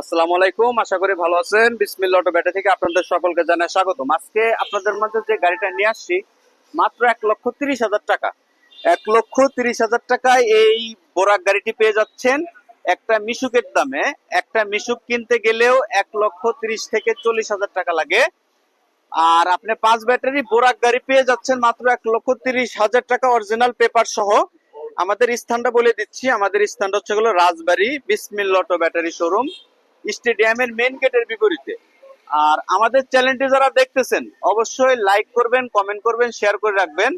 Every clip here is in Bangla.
আসসালামু আলাইকুম, আশা করি ভালো আছেন। বিসমিল্লা অটো ব্যাটা থেকে আপনাদের সকলকে জানাই স্বাগতম। আজকে আপনাদের মাঝে যে গাড়িটা নিয়ে আসছি, মাত্র এক লক্ষ তিরিশ হাজার টাকা। এক লক্ষ তিরিশ হাজার টাকায় এই বোরাক গাড়িটি পেয়ে যাচ্ছেন। একটা মিশুকের দামে, একটা মিশুক কিনতে গেলেও এক লক্ষ তিরিশ থেকে চল্লিশ হাজার টাকা লাগে। আর আপনি পাঁচ ব্যাটারি বোরাক গাড়ি পেয়ে যাচ্ছেন, মাত্র এক লক্ষ তিরিশ হাজার টাকা অরিজিনাল পেপার সহ। আমাদের স্থানটা বলে দিচ্ছি। আমাদের স্থানটা হচ্ছে হলো Rajbari Bismil auto battery showroom. স্টেডিয়ামের মেন গেটের বিপরীতে। আর আমাদের চ্যানেলটি যারা দেখতেছেন, অবশ্যই লাইক করবেন কমেন্ট করবেন শেয়ার করে রাখবেন,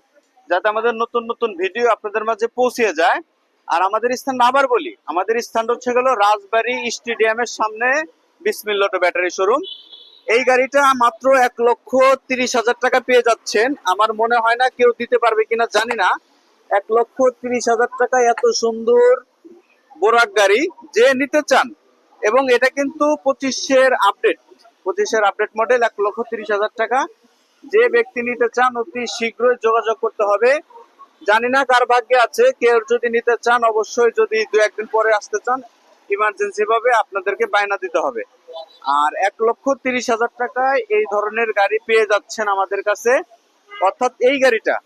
যাতে আমাদের নতুন নতুন ভিডিও আপনাদের মাঝে পৌঁছে যায়। আর আমাদের স্থান আবার বলি, আমাদের স্থানটা হচ্ছে গেল রাজবাড়ি স্টেডিয়ামের সামনে বিসমিল অটো ব্যাটারি শোরুম। এই গাড়িটা মাত্র এক লক্ষ তিরিশ হাজার টাকা পেয়ে যাচ্ছেন। আমার মনে হয় না কেউ দিতে পারবে কিনা জানি না। এক লক্ষ তিরিশ হাজার টাকা এত সুন্দর বোরাক গাড়ি। যে নিতে চান এবং এটা কিন্তু পঁচিশের আপডেট পঁচিশের আপডেট মডেল এক লক্ষ তিরিশ হাজার টাকা। যে ব্যক্তি নিতে চান, অতি শীঘ্রই যোগাযোগ করতে হবে। জানি না কার ভাগ্যে আছে, কেউ যদি নিতে চান, অবশ্যই যদি দু একদিন পরে আসতে চান ইমার্জেন্সি ভাবে আপনাদেরকে বায়না দিতে হবে। আর এক লক্ষ তিরিশ হাজার টাকায় এই ধরনের গাড়ি পেয়ে যাচ্ছেন আমাদের কাছে। অর্থাৎ এই গাড়িটা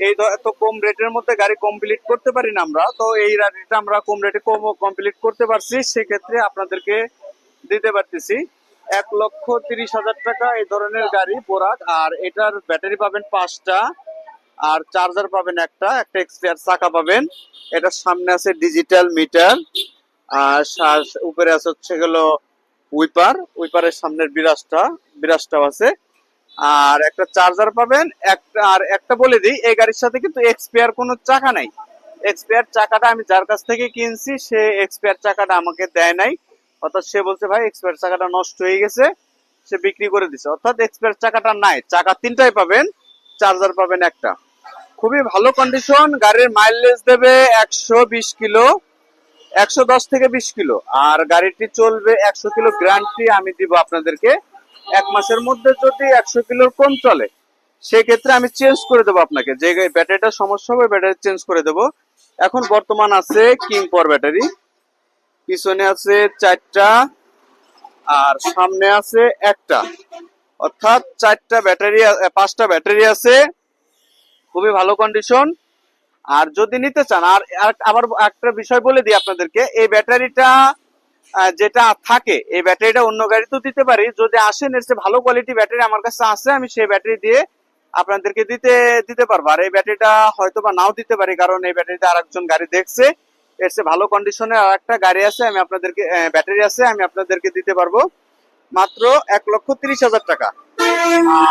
এই এত কম রেটের মধ্যে গাড়ি কমপ্লিট করতে পারি না আমরা, তো এই গাড়িটা আমরা কম রেটে কম কমপ্লিট করতে পারছি, সেক্ষেত্রে আপনাদেরকে দিতে পারতেছি। এক লক্ষ তিরিশ হাজার টাকা এই ধরনের গাড়ি বোরাক আর এটার ব্যাটারি পাবেন পাঁচটা, আর চার্জার পাবেন একটা একটা এক্সপিয়ার চাকা পাবেন। এটার সামনে আছে ডিজিটাল মিটার আর উপরে আছে হচ্ছে গেল উইপার উইপারের সামনের বিরাজটা, বিরাজটাও আছে। আর একটা চার্জার পাবেন, একটা আর একটা বলে দিই, এই গাড়ির সাথে কিন্তু এক্সপায়ার কোনো চাকা নাই। এক্সপায়ার চাকাটা আমি যার কাছ থেকে কিনছি, সে এক্সপায়ার চাকাটা আমাকে দেয় নাই। অর্থাৎ সে বলছে, ভাই এক্সপায়ার চাকাটা নষ্ট হয়ে গেছে, সে বিক্রি করে দিছে। অর্থাৎ এক্সপায়ার চাকাটা নাই, চাকা তিনটাই পাবেন চার্জার পাবেন একটা। খুবই ভালো কন্ডিশন গাড়ির মাইলেজ দেবে একশো বিশ কিলো, একশো দশ থেকে বিশ কিলো। আর গাড়িটি চলবে একশো কিলো গ্যারান্টি আমি দিব আপনাদেরকে। এক মাসের মধ্যে যদি একশো কিলোর কম চলে, সেক্ষেত্রে আমি চেঞ্জ করে দেবো আপনাকে। যে ব্যাটারিটা সমস্যা হবে, ব্যাটারি চেঞ্জ করে দেবো। এখন বর্তমান আছে কিং পর ব্যাটারি। পিছনে আছে চারটা, আর সামনে আছে একটা। অর্থাৎ চারটা ব্যাটারি, পাঁচটা ব্যাটারি আছে। খুবই ভালো কন্ডিশন আর যদি নিতে চান আর আবার একটা বিষয় বলে দিই আপনাদেরকে। এই ব্যাটারিটা যেটা থাকে, এই ব্যাটারিটা অন্য গাড়িতেও দিতে পারি। যদি আসেন, এর চেয়ে ভালো কোয়ালিটি ব্যাটারি আমার কাছে আছে, আমি সেই ব্যাটারি দিয়ে আপনাদেরকে দিতে দিতে পারব। আর এই ব্যাটারিটা হয়তো বা নাও দিতে পারি, কারণ এই ব্যাটারিটা আর একজন গাড়ি দেখছে। এর চেয়ে ভালো কন্ডিশনে আর একটা গাড়ি আছে, আমি আপনাদেরকে ব্যাটারি আছে, আমি আপনাদেরকে দিতে পারব। মাত্র এক লক্ষ তিরিশ হাজার টাকা।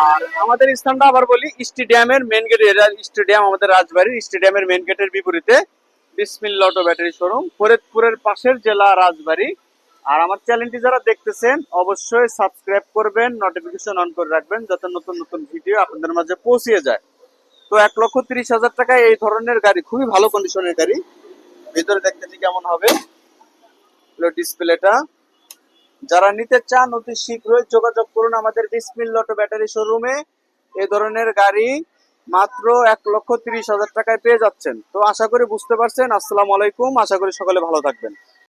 আর আমাদের স্থানটা আবার বলি, স্টেডিয়ামের মেন গেট স্টেডিয়াম আমাদের রাজবাড়ির স্টেডিয়ামের মেন গেটের বিপরীতে। বিসমিল অটো ব্যাটারি শোরুম, ফরিদপুরের পাশের জেলা রাজবাড়ি। আর আমার চ্যানেলটি যারা দেখতেছেন, অবশ্যই সাবস্ক্রাইব করবেন নোটিফিকেশন অন করে রাখবেন, যাতে নতুন নতুন ভিডিও আপনাদের মাঝে পৌঁছে যায়। তো এক লক্ষ তিরিশ হাজার টাকায় এই ধরনের গাড়ি, খুবই ভালো কন্ডিশনের গাড়ি। ভিতরে দেখতে কেমন হবে? ডিসপ্লেটা যারা নিতে চান, অতি শীঘ্রই যোগাযোগ করুন আমাদের বিসমিল অটো ব্যাটারি শোরুমে এ ধরনের গাড়ি মাত্র এক লক্ষ তিরিশ হাজার টাকায় পেয়ে যাচ্ছেন। তো আশা করি বুঝতে পারছেন। আসসালামু আলাইকুম। আশা করি সকলে ভালো থাকবেন।